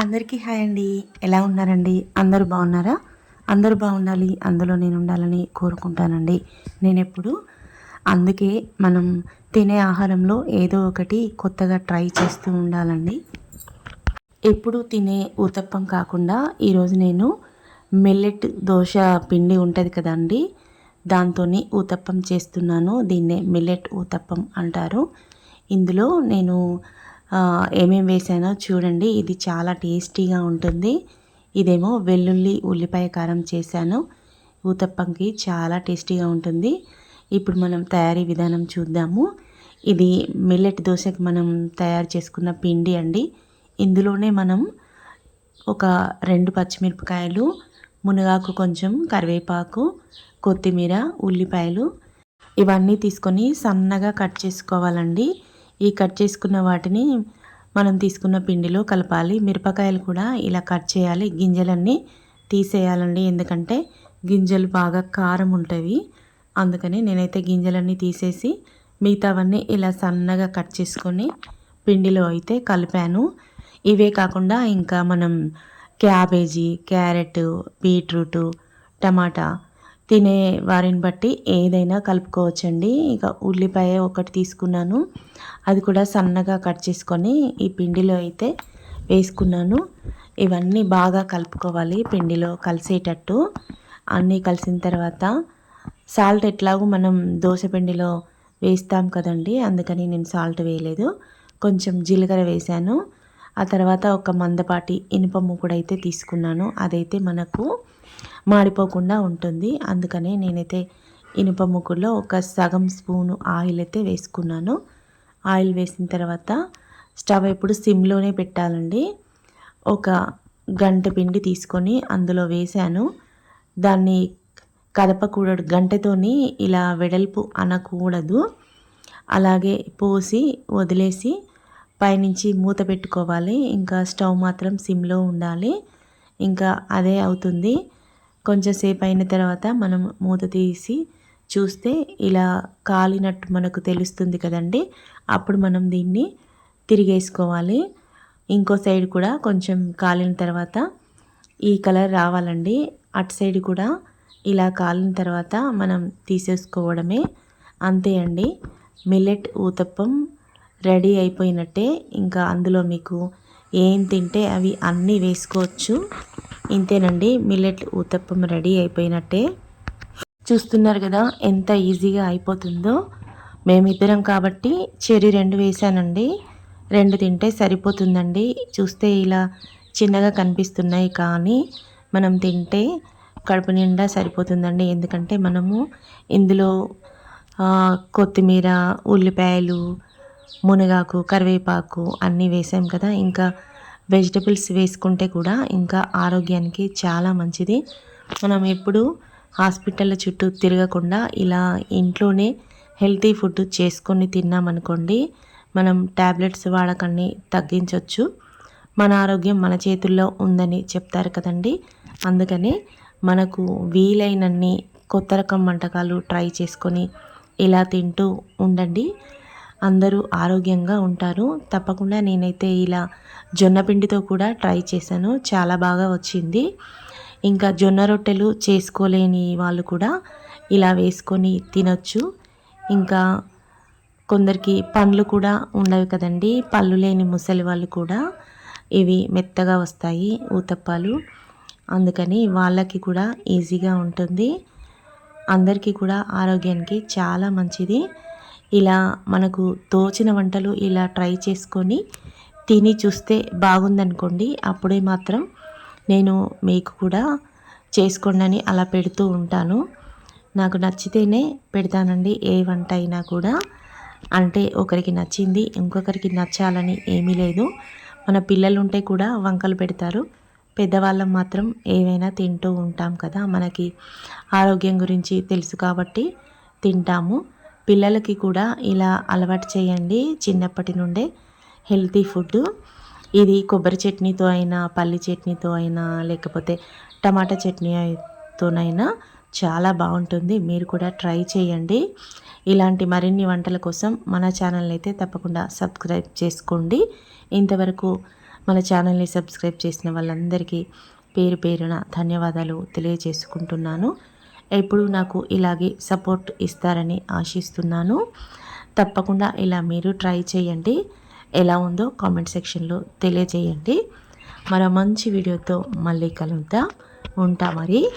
అందరికీ హాయ్ అండి. ఎలా ఉన్నారండి? అందరూ బాగున్నారా? అందరూ బాగుండాలి. అందులో నేను ఉండాలని కోరుకుంటానండి. నేను ఎప్పుడు అందుకే మనం తినే ఆహారంలో ఏదో ఒకటి కొత్తగా ట్రై చేస్తూ ఉండాలండి. ఎప్పుడు తినే ఊతప్పం కాకుండా ఈరోజు నేను మిల్లెట్ దోశ పిండి ఉంటుంది కదండి. దాంతో ఊతప్పం చేస్తున్నాను. దీన్నే మిల్లెట్ ఊతప్పం అంటారు. ఇందులో నేను ఏమేమి వేసానో చూడండి. ఇది చాలా టేస్టీగా ఉంటుంది. ఇదేమో వెల్లుల్లి ఉల్లిపాయ కారం చేశాను. ఊతప్పంకి చాలా టేస్టీగా ఉంటుంది. ఇప్పుడు మనం తయారీ విధానం చూద్దాము. ఇది మిల్లెట్ దోశకి మనం తయారు చేసుకున్న పిండి అండి. ఇందులోనే మనం ఒక రెండు పచ్చిమిరపకాయలు మునగాకు కొంచెం కరివేపాకు కొత్తిమీర ఉల్లిపాయలు ఇవన్నీ తీసుకొని సన్నగా కట్ చేసుకోవాలండి. ఈ కట్ చేసుకున్న వాటిని మనం తీసుకున్న పిండిలో కలపాలి. మిరపకాయలు కూడా ఇలా కట్ చేయాలి. గింజలన్నీ తీసేయాలండి. ఎందుకంటే గింజలు బాగా కారం ఉంటాయి అందుకని నేనైతే గింజలన్నీ తీసేసి మిగతావన్నీ ఇలా సన్నగా కట్ చేసుకొని పిండిలో అయితే కలిపాను. ఇవే కాకుండా ఇంకా మనం క్యాబేజీ క్యారెట్ బీట్రూటు టమాటా తినే వారిని బట్టి ఏదైనా కలుపుకోవచ్చండి. ఇక ఉల్లిపాయ ఒకటి తీసుకున్నాను. అది కూడా సన్నగా కట్ చేసుకొని ఈ పిండిలో అయితే వేసుకున్నాను. ఇవన్నీ బాగా కలుపుకోవాలి పిండిలో కలిసేటట్టు. అన్నీ కలిసిన తర్వాత సాల్ట్ ఎట్లాగో మనం దోశ పిండిలో వేస్తాం కదండి అందుకని నేను సాల్ట్ వేయలేదు. కొంచెం జీలకర్ర వేశాను. ఆ తర్వాత ఒక మందపాటి ఇనుప మూకుడు అయితే తీసుకున్నాను. అదైతే మనకు మాడిపోకుండా ఉంటుంది. అందుకనే నేనైతే ఇనుప ముగ్గులో ఒక సగం స్పూను ఆయిల్ అయితే వేసుకున్నాను. ఆయిల్ వేసిన తర్వాత స్టవ్ ఎప్పుడు సిమ్లోనే పెట్టాలండి. ఒక గంట పిండి తీసుకొని అందులో వేశాను. దాన్ని కదపకూడదు. గంటతోని ఇలా వెడల్పు అనకూడదు. అలాగే పోసి వదిలేసి పైనుంచి మూత పెట్టుకోవాలి. ఇంకా స్టవ్ మాత్రం సిమ్లో ఉండాలి. ఇంకా అదే అవుతుంది. కొంచెం సేపు అయిన తర్వాత మనం మూత తీసి చూస్తే ఇలా కాలినట్టు మనకు తెలుస్తుంది కదండి. అప్పుడు మనం దీన్ని తిరిగేసుకోవాలి. ఇంకో సైడ్ కూడా కొంచెం కాలిన తర్వాత ఈ కలర్ రావాలండి. అటు సైడ్ కూడా ఇలా కాలిన తర్వాత మనం తీసేసుకోవడమే అంతే అండి. మిల్లెట్ ఊతప్పం రెడీ అయిపోయినట్టే ఇంకా అందులో మీకు ఏం తింటే అవి అన్నీ వేసుకోవచ్చు. ఇంతేనండి మిల్లెట్ ఊతప్పం రెడీ అయిపోయినట్టే. చూస్తున్నారు కదా ఎంత ఈజీగా అయిపోతుందో. మేమిద్దరం కాబట్టి చెరి రెండు వేసానండి రెండు తింటే సరిపోతుందండి. చూస్తే ఇలా చిన్నగా కనిపిస్తున్నాయి కానీ మనం తింటే కడుపు నిండా సరిపోతుందండి. ఎందుకంటే మనము ఇందులో కొత్తిమీర ఉల్లిపాయలు మునగాకు కరివేపాకు అన్నీ వేసాం కదా. ఇంకా వెజిటబుల్స్ వేసుకుంటే కూడా ఇంకా ఆరోగ్యానికి చాలా మంచిది. మనం ఎప్పుడు హాస్పిటల్ చుట్టూ తిరగకుండా ఇలా ఇంట్లోనే హెల్తీ ఫుడ్ చేసుకొని తిన్నామనుకోండి మనం ట్యాబ్లెట్స్ వాడకాన్ని తగ్గించవచ్చు మన ఆరోగ్యం మన చేతుల్లో ఉందని చెప్తారు కదండి. అందుకని మనకు వీలైనన్ని కొత్త రకం వంటకాలు ట్రై చేసుకొని ఇలా తింటూ ఉండండి. అందరూ ఆరోగ్యంగా ఉంటారు. తప్పకుండా నేనైతే ఇలా జొన్న పిండితో కూడా ట్రై చేశాను. చాలా బాగా వచ్చింది. ఇంకా జొన్న రొట్టెలు చేసుకోలేని వాళ్ళు కూడా ఇలా వేసుకొని తినొచ్చు. ఇంకా కొందరికి పండ్లు కూడా ఉండవు కదండి. పళ్ళు లేని ముసలి వాళ్ళు కూడా ఇవి మెత్తగా వస్తాయి ఊతప్పాలు. అందుకని వాళ్ళకి కూడా ఈజీగా ఉంటుంది. అందరికీ కూడా ఆరోగ్యానికి చాలా మంచిది. ఇలా మనకు తోచిన వంటలు ఇలా ట్రై చేసుకొని తిని చూస్తే బాగుందనుకోండి అప్పుడే మాత్రం నేను మీకు కూడా చేసుకోండి అలా పెడుతూ ఉంటాను. నాకు నచ్చితేనే పెడతానండి ఏ వంట అయినా కూడా. అంటే ఒకరికి నచ్చింది ఇంకొకరికి నచ్చాలని ఏమీ లేదు. మన పిల్లలు ఉంటే కూడా వంకలు పెడతారు. పెద్దవాళ్ళం మాత్రం ఏవైనా తింటూ ఉంటాం కదా మనకి ఆరోగ్యం గురించి తెలుసు కాబట్టి తింటాము. పిల్లలకి కూడా ఇలా అలవాటు చేయండి చిన్నప్పటి నుండే. Healthy food. ఇది కొబ్బరి చట్నీతో అయినా పల్లి చట్నీతో అయినా లేకపోతే టమాటా చట్నీతోనైనా చాలా బాగుంటుంది. మీరు కూడా ట్రై చేయండి. ఇలాంటి మరిన్ని వంటల కోసం మన ఛానల్ అయితే తప్పకుండా సబ్స్క్రైబ్ చేసుకోండి. ఇంతవరకు మన ఛానల్ని సబ్స్క్రైబ్ చేసిన వాళ్ళందరికీ పేరు పేరున ధన్యవాదాలు తెలియజేసుకుంటున్నాను. ఎప్పుడు నాకు ఇలాగే సపోర్ట్ ఇస్తారని ఆశిస్తున్నాను. తప్పకుండా ఇలా మీరు ట్రై చేయండి. ఎలా ఉందో కామెంట్ సెక్షన్లో తెలియజేయండి. మరో మంచి వీడియోతో మళ్ళీ కలుద్దాం. ఉంటా మరి.